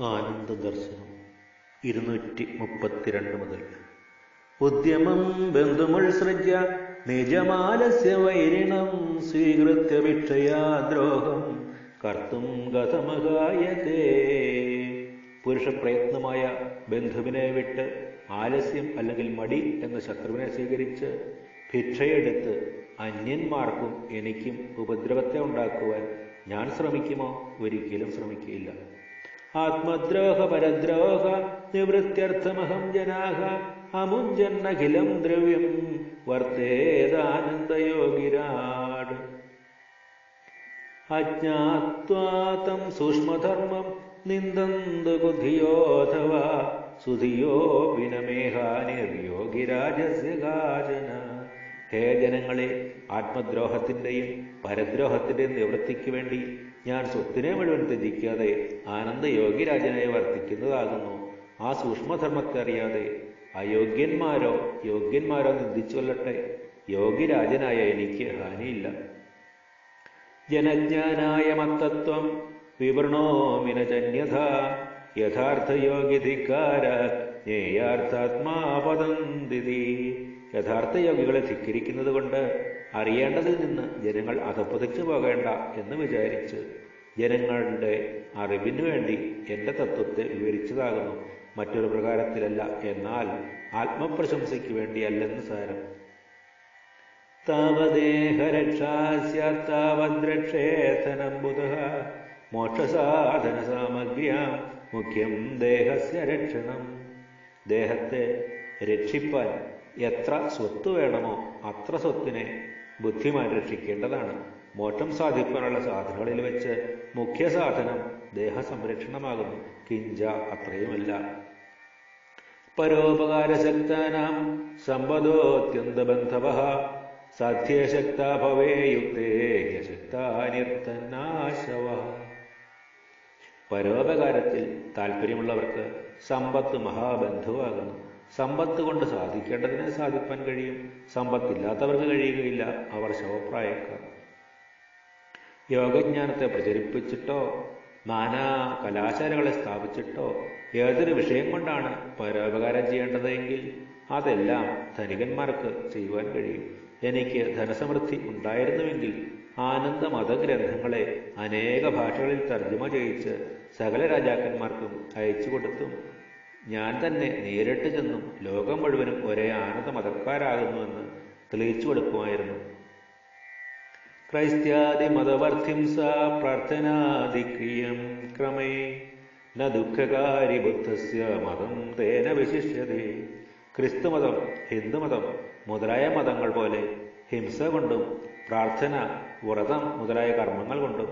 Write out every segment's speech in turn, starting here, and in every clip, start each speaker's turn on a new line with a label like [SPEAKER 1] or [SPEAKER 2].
[SPEAKER 1] ആനന്ദദർശനം. ഇരുന്നൂറ്റി മുപ്പത്തിരണ്ട് മുതൽ. ഉദ്യമം ബന്ധുമുത്സൃജ്യ നിജമാലസ്യ വൈരിണം സ്വീകൃത്യ ഭിക്ഷയാ ദ്രോഹം കർത്തും ഗതമകായതേ പുരുഷപ്രയത്നമായ ബന്ധുവിനെ വിട്ട് ആലസ്യം അല്ലെങ്കിൽ മടി എന്ന ശത്രുവിനെ സ്വീകരിച്ച് ഭിക്ഷയെടുത്ത് അന്യന്മാർക്കും എനിക്കും ഉപദ്രവത്തെ ഉണ്ടാക്കുവാൻ ഞാൻ ശ്രമിക്കുമോ? ഒരിക്കലും ശ്രമിക്കുകയില്ല. ആത്മദ്രോഹ പരദ്രോഹ നിവൃത്യർത്ഥമഹം ജനാഹ അമുഞ്ചന്നഖിലം ദ്രവ്യം വർത്തേതാനന്ദയോഗിരാട്. അജ്ഞാത്വാതം സൂക്ഷ്മധർമ്മം നിന്ദന്തു ബുദ്ധിയോധവ സുധിയോ വിനമേഹാനിർയോഗിരാജസ്യകാചന ഹേ ജനങ്ങളെ ആത്മദ്രോഹത്തിന്റെയും പരദ്രോഹത്തിന്റെയും നിവൃത്തിക്ക് വേണ്ടി ഞാൻ സ്വത്തിനെ മുഴുവൻ ത്യജിക്കാതെ ആനന്ദയോഗ്യരാജനായി വർത്തിക്കുന്നതാകുന്നു. ആ സൂക്ഷ്മധർമ്മത്തെ അറിയാതെ അയോഗ്യന്മാരോ യോഗ്യന്മാരോ നിന്ദിച്ചൊല്ലട്ടെ യോഗ്യരാജനായ എനിക്ക് ഹാനിയില്ല. ജനജ്ഞാനായ മത്തത്വം വിവൃണോമിനജന്യഥ യഥാർത്ഥയോഗിധിക്കാര ജ്ഞേയാർത്ഥാത്മാപദന്തിതി യഥാർത്ഥ യോഗികളെ ധിക്കരിക്കുന്നത് കൊണ്ട് അറിയേണ്ടതിൽ നിന്ന് ജനങ്ങൾ അധപ്പതിച്ചു പോകേണ്ട എന്ന് വിചാരിച്ച് ജനങ്ങളുടെ അറിവിനു വേണ്ടി എന്റെ തത്വത്തെ വിവരിച്ചതാകുന്നു. മറ്റൊരു പ്രകാരത്തിലല്ല. എന്നാൽ ആത്മപ്രശംസയ്ക്ക് വേണ്ടിയല്ലെന്ന് സാരം. താവദേഹരക്ഷാസ്യാത്താവദ്രക്ഷേധനംബുധ മോക്ഷസാധന സാമഗ്രിയാം മുഖ്യം ദേഹസ്യ രക്ഷണം. ദേഹത്തെ രക്ഷിപ്പാൻ എത്ര സ്വത്ത് വേണമോ അത്ര സ്വത്തിനെ ബുദ്ധിമാൻ രക്ഷിക്കേണ്ടതാണ്. മോക്ഷം സാധിക്കാനുള്ള സാധനങ്ങളിൽ വെച്ച് മുഖ്യ സാധനം ദേഹസംരക്ഷണമാകുന്നു. കിഞ്ച അത്രയുമല്ല. പരോപകാരശക്താനാം സമ്പദോത്യന്തബന്ധവ. സാധ്യശക്ത ഭവേ യുക്തേ യശക്താനിർത്തന്നാശവ പരോപകാരത്തിൽ താല്പര്യമുള്ളവർക്ക് സമ്പത്ത് മഹാബന്ധുവാകുന്നു. സമ്പത്ത് കൊണ്ട് സാധിക്കേണ്ടതിനെ സാധിപ്പാൻ കഴിയും. സമ്പത്തില്ലാത്തവർക്ക് കഴിയുകയില്ല. അവർ ശവപ്രായക്കാർ. യോഗജ്ഞാനത്തെ പ്രചരിപ്പിച്ചിട്ടോ നാനാ കലാശാലകളെ സ്ഥാപിച്ചിട്ടോ ഏതൊരു വിഷയം കൊണ്ടാണ് പരോപകാരം ചെയ്യേണ്ടതെങ്കിൽ അതെല്ലാം ധനികന്മാർക്ക് ചെയ്യുവാൻ കഴിയും. എനിക്ക് ധനസമൃദ്ധി ഉണ്ടായിരുന്നുവെങ്കിൽ ആനന്ദ മതഗ്രന്ഥങ്ങളെ അനേക ഭാഷകളിൽ തർജമ ചെയ്യിച്ച് സകല രാജാക്കന്മാർക്കും അയച്ചു കൊടുത്തും ഞാൻ തന്നെ നേരിട്ട് ചെന്നും ലോകം മുഴുവനും ഒരേ ആനന്ദ മതക്കാരാകുന്നുവെന്ന് തെളിയിച്ചു കൊടുക്കുമായിരുന്നു. ക്രൈസ്ത്യാദിമതവർത്തിംസ പ്രാർത്ഥനാദിക്രിയം ക്രമേ ന ദുഃഖകാരി ബുദ്ധസ്യ മതം തേന വിശിഷ്യതേ. ക്രിസ്തുമതം ഹിന്ദുമതം മുതലായ മതങ്ങൾ പോലെ ഹിംസ കൊണ്ടും പ്രാർത്ഥന വ്രതം മുതലായ കർമ്മങ്ങൾ കൊണ്ട്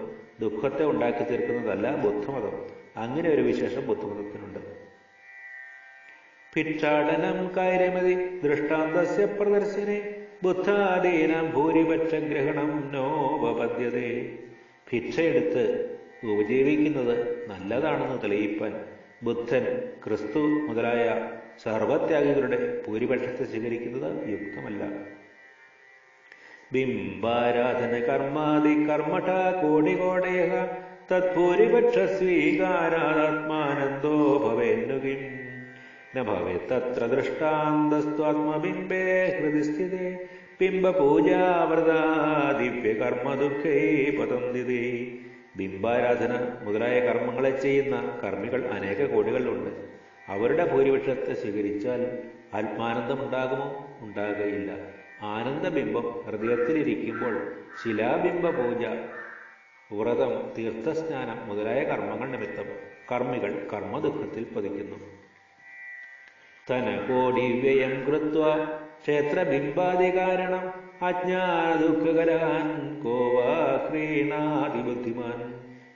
[SPEAKER 1] ദുഃഖത്തെ ഉണ്ടാക്കി തീർക്കുന്നതല്ല ബുദ്ധമതം. അങ്ങനെ ഒരു വിശേഷം ബുദ്ധമതത്തിനുണ്ട്. ഭിക്ഷാടനം കാര്യമതി ദൃഷ്ടാന്തസ്യ പ്രദർശനെ. ബുദ്ധാദീനം ഭൂരിപക്ഷഗ്രഹണം നോപപദ്യതേ ഭിക്ഷയെടുത്ത് ഉപജീവിക്കുന്നത് നല്ലതാണെന്ന് തെളിയിപ്പാൻ ബുദ്ധൻ ക്രിസ്തു മുതലായ സർവത്യാഗികളുടെ ഭൂരിപക്ഷത്തെ സ്വീകരിക്കുന്നത് യുക്തമല്ല. ബിംബാരാധന കർമാതി കർമ്മഠ കോടികോടയ തത്ഭൂരിപക്ഷ സ്വീകാരാത്മാനന്ദോ ഭവേന്നുകിം. ന ഭവേത്തത്ര ദൃഷ്ടാന്തസ്ത്വാത്മബിംബേ ഹൃദി സ്ഥിതേ ബിംബപൂജാവൃതാ ദിവ്യകർമ്മ ദുഃഖേ പതന്തിതേ. ബിംബാരാധന മുതലായ കർമ്മങ്ങളെ ചെയ്യുന്ന കർമ്മികൾ അനേക കോടികളുണ്ട്. അവരുടെ ഭൂരിപക്ഷത്തെ സ്വീകരിച്ചാൽ ആത്മാനന്ദമുണ്ടാകുമോ? ഉണ്ടാകുകയില്ല. ആനന്ദബിംബം ഹൃദയത്തിലിരിക്കുമ്പോൾ ശിലാബിംബ പൂജ വ്രതം തീർത്ഥസ്നാനം മുതലായ കർമ്മങ്ങൾ നിമിത്തം കർമ്മികൾ കർമ്മദുഃഖത്തിൽ പതിക്കുന്നു. തനകോടി വ്യയം കൃത്വ ക്ഷേത്രബിംബാദി കാരണം അജ്ഞാനദുഃഖകരാൻ കോവാക്രീണാതിബുദ്ധിമാൻ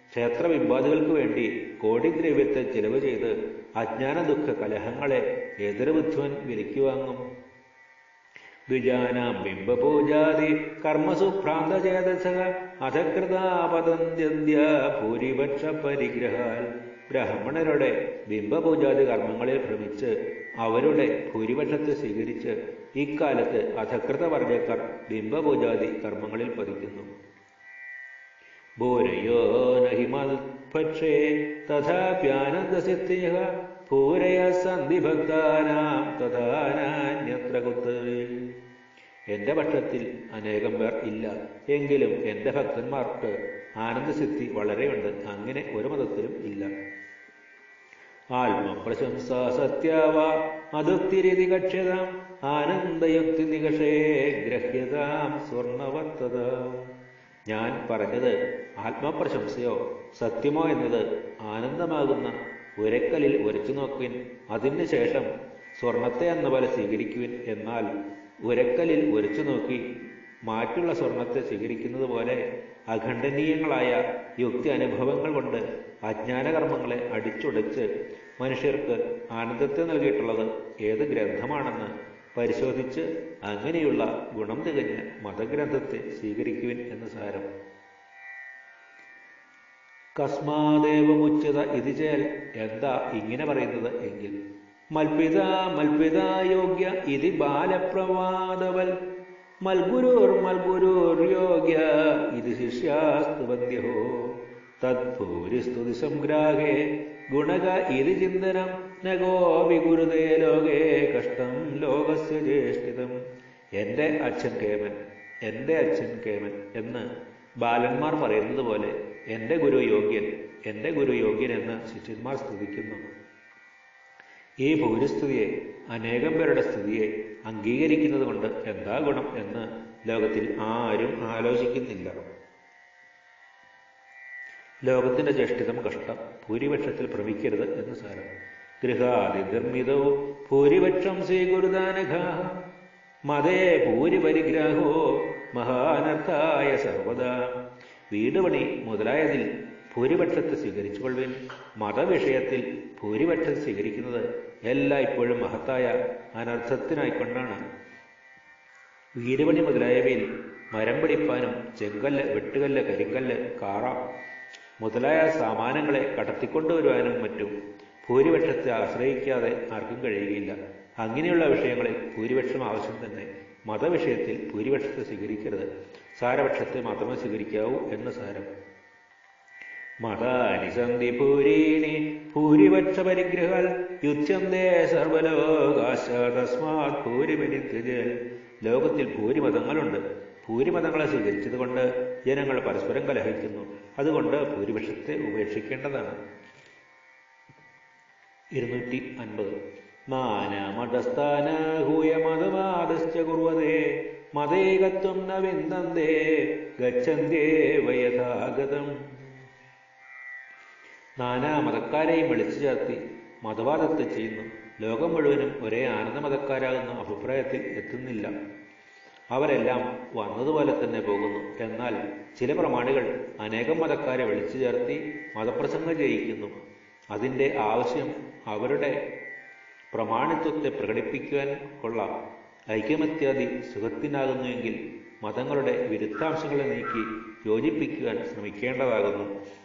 [SPEAKER 1] ക്ഷേത്രബിംബാദികൾക്ക് വേണ്ടി കോടിദ്രവ്യത്തെ ചെലവ് ചെയ്ത് അജ്ഞാന ദുഃഖ കലഹങ്ങളെ ഏതൊരു ബുദ്ധിമൻ വിലയ്ക്ക് വാങ്ങും. ദ്വിജാനാം ബിംബപൂജാതി കർമ്മസു ഭ്രാന്തചേതസ അധകൃതാപതന്ത്യ ഭൂരിപക്ഷ പരിഗ്രഹാൽ ബ്രാഹ്മണരുടെ ബിംബപൂജാതി കർമ്മങ്ങളിൽ ഭ്രമിച്ച് അവരുടെ ഭൂരിപക്ഷത്തെ സ്വീകരിച്ച് ഇക്കാലത്ത് അധകൃത വർഗക്കാർ ബിംബപൂജാതി കർമ്മങ്ങളിൽ പതിക്കുന്നു. ഭൂരയോ നഹിമൽപക്ഷേ തഥാപ്യാനന്ദസിദ്ധി തഥാപ്യാനന്ദസിദ്ധിയ ഭൂരയ സന്ധിഭക്താനാം തഥാനാന്യത്ര കുത്തവേ എന്റെ പക്ഷത്തിൽ അനേകം പേർ ഇല്ല. എങ്കിലും എന്റെ ഭക്തന്മാർക്ക് ആനന്ദസിദ്ധി വളരെയുണ്ട്. അങ്ങനെ ഒരു മതത്തിലും ഇല്ല. ആത്മപ്രശംസ സത്യാവ അതുക്തിരിതി കക്ഷ്യതാം ആനന്ദയുക്തി നികഷേ ഗ്രഹ്യതാം സ്വർണവത്തത. ഞാൻ പറഞ്ഞത് ആത്മപ്രശംസയോ സത്യമോ എന്നത് ആനന്ദമാകുന്ന ഉരക്കലിൽ ഉരച്ചു നോക്കുവിൻ. അതിന് ശേഷം സ്വർണത്തെ എന്ന പോലെ സ്വീകരിക്കുവിൻ എന്നാൽ ഉരക്കലിൽ ഉരച്ചു നോക്കി മാറ്റുള്ള സ്വർണത്തെ സ്വീകരിക്കുന്നത് പോലെ അഖണ്ഡനീയങ്ങളായ യുക്തി അനുഭവങ്ങൾ കൊണ്ട് അജ്ഞാനകർമ്മങ്ങളെ അടിച്ചുടച്ച് മനുഷ്യർക്ക് ആനന്ദത്തെ നൽകിയിട്ടുള്ളത് ഏത് ഗ്രന്ഥമാണെന്ന് പരിശോധിച്ച് അങ്ങനെയുള്ള ഗുണം തികഞ്ഞ മതഗ്രന്ഥത്തെ സ്വീകരിക്കുവിൻ എന്ന് സാരം. കസ്മാദേവമുച്ചത ഇത് ചേൽ എന്താ ഇങ്ങനെ പറയുന്നത് എങ്കിൽ മൽപിത യോഗ്യ ഇതി ബാലപ്രവാദവൽ. മൽഗുരുർ മൽഗുരുർ യോഗ്യ ഇത് ശിഷ്യാസ്തുവദ്യോ തദ്ഭൂരിസ്തുതി സംഗ്രാഹേ ഗുണക ഇതി ചിന്തനം. നഗോപി ഗുരുതേ ലോകേ കഷ്ടം ലോകസ്യ ജ്യേഷ്ഠിതം. എന്റെ അച്ഛൻ കേമൻ എന്റെ അച്ഛൻ കേമൻ എന്ന് ബാലന്മാർ പറയുന്നത് പോലെ എന്റെ ഗുരു യോഗ്യൻ എന്റെ ഗുരു യോഗ്യൻ എന്ന് ശിഷ്യന്മാർ സ്തുതിക്കുന്നു. ഈ പൗരസ്ഥിതിയെ അനേകം പേരുടെ സ്ഥിതിയെ അംഗീകരിക്കുന്നത് കൊണ്ട് എന്താ ഗുണം എന്ന് ലോകത്തിൽ ആരും ആലോചിക്കുന്നില്ല. ലോകത്തിന്റെ ജ്യേഷ്ഠിതം കഷ്ടം ഭൂരിപക്ഷത്തിൽ ഭ്രമിക്കരുത് എന്ന് സാരം. ഗൃഹാതിർമ്മിതോ ഭൂരിപക്ഷം സ്വീകുരുദാനഘ മതേ ഭൂരിപരിഗ്രാഹോ മഹാനർത്ഥായ സർവദാ. വീടുപണി മുതലായതിൽ ഭൂരിപക്ഷത്തെ സ്വീകരിച്ചുകൊള്ളുവിൻ. മതവിഷയത്തിൽ ഭൂരിപക്ഷം സ്വീകരിക്കുന്നത് എല്ലായ്പ്പോഴും മഹത്തായ അനർത്ഥത്തിനായിക്കൊണ്ടാണ് വീടുപണി മുതലായവയിൽ മരം പിടിപ്പാനും ചെങ്കല്ല് വെട്ടുകല്ല് കരിങ്കല്ല് കാറ മുതലായ സാമാനങ്ങളെ കടത്തിക്കൊണ്ടുവരുവാനും മറ്റും ഭൂരിപക്ഷത്തെ ആശ്രയിക്കാതെ ആർക്കും കഴിയുകയില്ല. അങ്ങനെയുള്ള വിഷയങ്ങളിൽ ഭൂരിപക്ഷം ആവശ്യം തന്നെ. മതവിഷയത്തിൽ ഭൂരിപക്ഷത്തെ സ്വീകരിക്കരുത്. സാരപക്ഷത്തെ മാത്രമേ സ്വീകരിക്കാവൂ എന്ന് സാരം. മതാനിസന്ധി പൂരീണി ഭൂരിപക്ഷ പരിഗ്രഹാൽ യുദ്ധന്തേ സർവലോകാശ തസ്മാത് ഭൂരിപരിത്യജൽ ലോകത്തിൽ ഭൂരിമതങ്ങളുണ്ട്. ഭൂരിമതങ്ങളെ സ്വീകരിച്ചതുകൊണ്ട് ജനങ്ങൾ പരസ്പരം കലഹിക്കുന്നു. അതുകൊണ്ട് ഭൂരിപക്ഷത്തെ ഉപേക്ഷിക്കേണ്ടതാണ്. ഇരുന്നൂറ്റി അൻപത് മാനമതസ്ഥാനഹൂയ മതവാദശ്ച കുർവതേ മതേകത്വം ന ഗച്ഛന്തേ വയഥാഗതം. നാനാ മതക്കാരെയും വിളിച്ചു ചേർത്തി മതവാദത്തെ ചെയ്യുന്നു. ലോകം മുഴുവനും ഒരേ ആനന്ദ മതക്കാരാകുന്ന അഭിപ്രായത്തിൽ എത്തുന്നില്ല. അവരെല്ലാം വന്നതുപോലെ തന്നെ പോകുന്നു. എന്നാൽ ചില പ്രമാണികൾ അനേകം മതക്കാരെ വിളിച്ചു ചേർത്തി മതപ്രസംഗം ചെയ്യിക്കുന്നു. അതിന്റെ ആവശ്യം അവരുടെ പ്രമാണിത്വത്തെ പ്രകടിപ്പിക്കുവാൻ ഉള്ള ഐക്യമത്യാദി സുഖത്തിനാകുന്നുവെങ്കിൽ മതങ്ങളുടെ വിരുദ്ധാംശങ്ങളെ നീക്കി യോജിപ്പിക്കുവാൻ ശ്രമിക്കേണ്ടതാകുന്നു.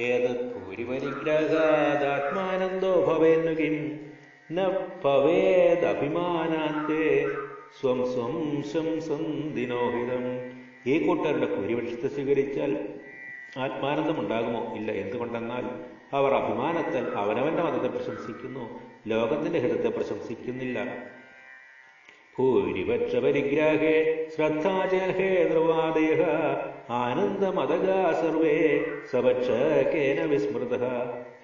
[SPEAKER 1] ഏത് ഭൂരിപരിഗ്രഹാദാത്മാനന്ദോ ഭവേന്നു കിം ന ഭവേദഭിമാനാത്തെ സ്വം സ്വം സ്വം സന്ദിനോഹിതം ഈ കൂട്ടരുടെ ഭൂരിപക്ഷത്തെ സ്വീകരിച്ചാൽ ആത്മാനന്ദമുണ്ടാകുമോ? ഇല്ല. എന്തുകൊണ്ടെന്നാൽ അവർ അഭിമാനത്താൽ അവനവന്റെ മതത്തെ പ്രശംസിക്കുന്നു ലോകത്തിന്റെ ഹിതത്തെ പ്രശംസിക്കുന്നില്ല. ഭൂരിപക്ഷ പരിഗ്രാഹേ ശ്രദ്ധാചേഹേ ധ്രുവാദേഹ ആനന്ദമതകാ സർവേ സവക്ഷേന വിസ്മൃത.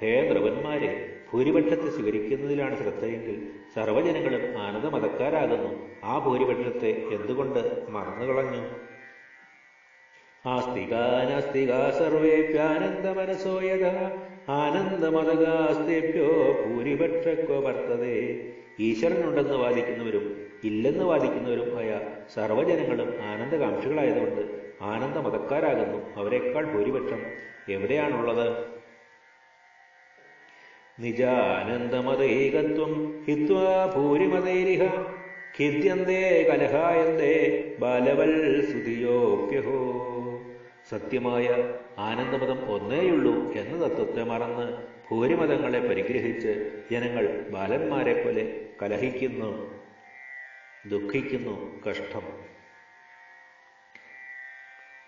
[SPEAKER 1] ഹേ ദ്രവന്മാരെ ഭൂരിപക്ഷത്തെ സ്വീകരിക്കുന്നതിലാണ് ശ്രദ്ധയെങ്കിൽ സർവജനങ്ങളും ആനന്ദമതക്കാരാകുന്നു ആ ഭൂരിപക്ഷത്തെ എന്തുകൊണ്ട് മറന്നുകളഞ്ഞു? ആസ്തികാനാസ്തികാ സർവേപ്യാനന്ദമനസോ യഥ ആനന്ദമതകാസ്തേഭ്യോ ഭൂരിപക്ഷക്കോ വർത്തതേ ഈശ്വരനുണ്ടെന്ന് വാദിക്കുന്നവരും ഇല്ലെന്ന് വാദിക്കുന്നവരും ആയ സർവജനങ്ങളും ആനന്ദകാംക്ഷികളായതുകൊണ്ട് ആനന്ദമതക്കാരാകുന്നു അവരെക്കാൾ ഭൂരിപക്ഷം. എവിടെയാണുള്ളത്? നിജാനന്ദമതൈകത്വം ഹിത്വാ ഭൂരിമതൈരിഹ. ഖിദ്യന്തേ കലഹായന്തേ ബാലവൽ സുതിയോപ്യഹോ സത്യമായ ആനന്ദമതം ഒന്നേയുള്ളൂ എന്ന തത്വത്തെ മറന്ന് ഭൂരിമതങ്ങളെ പരിഗ്രഹിച്ച് ജനങ്ങൾ ബാലന്മാരെ പോലെ കലഹിക്കുന്നു ദുഃഖിക്കുന്നു കഷ്ടം.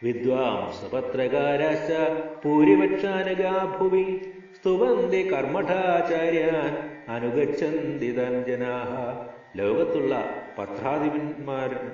[SPEAKER 1] വിദ്വാംസപത്രകാരാശ പൂരിപക്ഷാനകാ ഭുവി സ്തുവന്തി കർമ്മഠാചാര്യാൻ അനുഗച്ഛന്തി ജനാഹ ലോകത്തുള്ള പത്രാധിപന്മാരും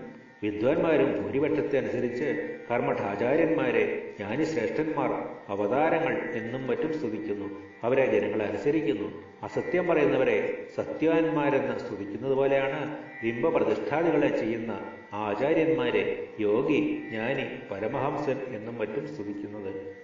[SPEAKER 1] വിദ്വാൻമാരും ഭൂരിപക്ഷത്തെ അനുസരിച്ച് കർമ്മഠാചാര്യന്മാരെ ജ്ഞാനിശ്രേഷ്ഠന്മാർ അവതാരങ്ങൾ എന്നും മറ്റും സ്തുതിക്കുന്നു. അവരെ ജനങ്ങൾ അനുസരിക്കുന്നു. അസത്യം പറയുന്നവരെ സത്യവാന്മാരെന്ന് സ്തുതിക്കുന്നത് പോലെയാണ് ബിംബപ്രതിഷ്ഠാദികളെ ചെയ്യുന്ന ആചാര്യന്മാരെ യോഗി ജ്ഞാനി പരമഹംസൻ എന്നും മറ്റും സ്തുതിക്കുന്നത്.